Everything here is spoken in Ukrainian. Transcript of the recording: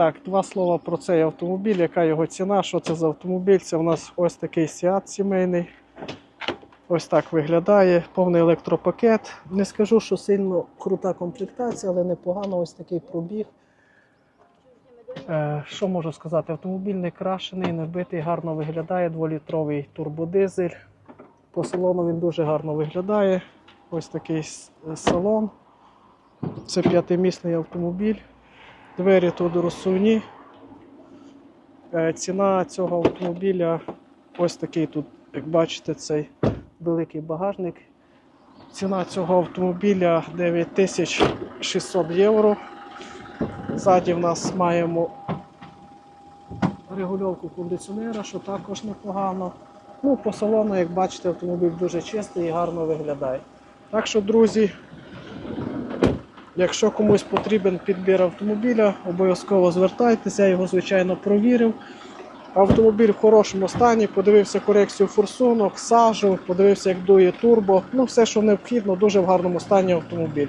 так, два слова про цей автомобіль, яка його ціна, що це за автомобіль. Це у нас ось такий Seat сімейний. Ось так виглядає, повний електропакет. Не скажу, що сильно крута комплектація, але непогано ось такий пробіг. Е, що можу сказати? Автомобіль не крашений, не битий, гарно виглядає. 2-літровий турбодизель. По салону він дуже гарно виглядає. Ось такий салон. Це п'ятимісний автомобіль. Двері тут розсувні. Е, Ціна цього автомобіля ось такий тут, як бачите, цей великий багажник. Ціна цього автомобіля 9600 євро. Ззаді в нас маємо регульовку кондиціонера, що також непогано. Ну, по салону, як бачите, автомобіль дуже чистий і гарно виглядає. Так що, друзі, якщо комусь потрібен підбір автомобіля, обов'язково звертайтеся, я його, звичайно, провірив. Автомобіль в хорошому стані, подивився корекцію форсунок, сажу, подивився, як дує турбо. Ну, все, що необхідно, дуже в гарному стані автомобіль.